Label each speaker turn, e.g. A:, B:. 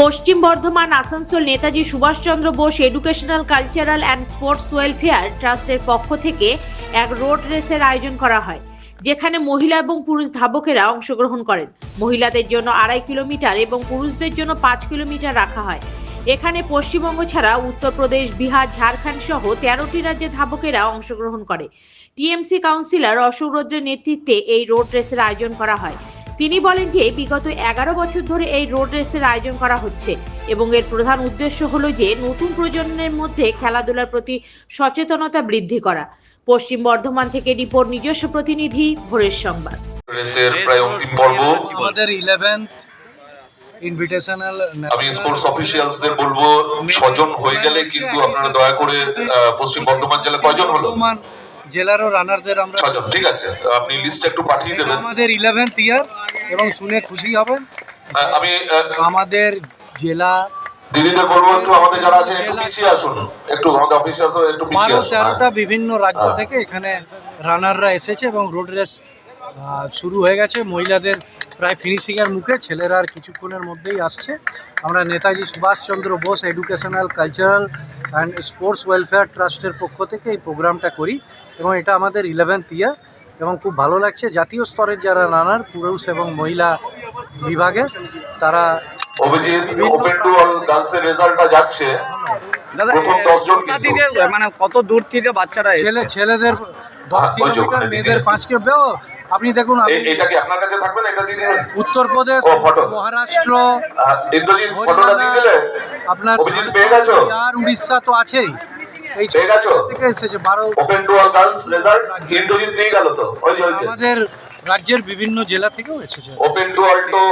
A: Paschim Bardhaman, Asansol, Netaji Subhas Chandra Bose educational cultural and sports welfare ট্রাস্টের পক্ষ থেকে এক রোড রেসের আয়োজন করা হয়, যেখানে মহিলা এবং পুরুষ ধাবকেরা অংশগ্রহণ করেন। মহিলাদের জন্য আড়াই কিলোমিটার এবং পুরুষদের জন্য পাঁচ কিলোমিটার রাখা হয়। এখানে পশ্চিমবঙ্গ ছাড়া উত্তরপ্রদেশ, বিহার, ঝাড়খণ্ড সহ তেরোটি রাজ্যের ধাবকেরা অংশগ্রহণ করে। টিএমসি কাউন্সিলর অশোক রৌদ্রের নেতৃত্বে এই রোড রেসের আয়োজন করা হয়। তিনি বলেন যে বিগত এগারো বছর ধরে এই রোড রেসের আয়োজন করা হচ্ছে এবং এর প্রধান উদ্দেশ্য হলো যে নতুন প্রজন্মের মধ্যে খেলাধুলার প্রতি সচেতনতা বৃদ্ধি করা। পশ্চিম বর্ধমান থেকে রিপোর্ট নিজস্ব প্রতিনিধি ভোরের সংবাদ।
B: রেসের প্রায় অন্তিম পর্ব।
C: আমাদের ইনভিটেশনাল
B: আমি স্পোর্টস অফিসিয়ালসদের বলব ছজন হয়ে গেলে কিন্তু আপনারা দয়া করে পশ্চিম বর্ধমান জেলা কয়জন হলো?
C: জেলারও রানারদের আমরা
B: ছজন ঠিক আছে। আপনি লিস্ট একটু পাঠিয়ে দেবেন।
C: আমাদের ইলেভেন্থ ইয়ার এবং শুনে খুশি হবেন।
B: আমি
C: আমাদের জেলা
B: দিদিদের বলব একটু আমাদের যারা আছেন একটু পিছিয়ে আসুন। একটু আমাদের অফিসিয়ালস একটু পিছিয়ে
C: বারো
B: আসুন।
C: তেরোটা
B: হ্যাঁ।
C: বিভিন্ন রাজ্য
B: হ্যাঁ।
C: থেকে এখানে রানাররা এসেছে এবং রোড রেস শুরু হয়ে গেছে। মহিলাদের প্রায় ফিনিশিংয়ের মুখে ছেলেরা আর কিছুক্ষণের মধ্যেই আসছে। আমরা Netaji Subhas Chandra Bose educational cultural and sports welfare ট্রাস্টের পক্ষ থেকে এই প্রোগ্রামটা করি এবং এটা আমাদের ইলেভেন্থ ইয়ার এবং খুব ভালো লাগছে। জাতীয় স্তরের যারা রানার পুরুষ এবং মহিলা বিভাগে তারা
B: যাচ্ছে।
D: মানে কত দূর থেকে বাচ্চারা
C: ছেলে ছেলেদের দশ
B: হ্যাঁ,
C: কিলোমিটার মেয়েদের। পাঁচ কিলোমিটার আপনি দেখুন উত্তরপ্রদেশ মহারাষ্ট্র হরিয়ানা আপনার
B: অভিজিৎ পেয়ে গেছো?
C: আর উড়িষ্যা তো আছেই। আমাদের রাজ্যের বিভিন্ন জেলা থেকেও এসেছে।
B: Open to all two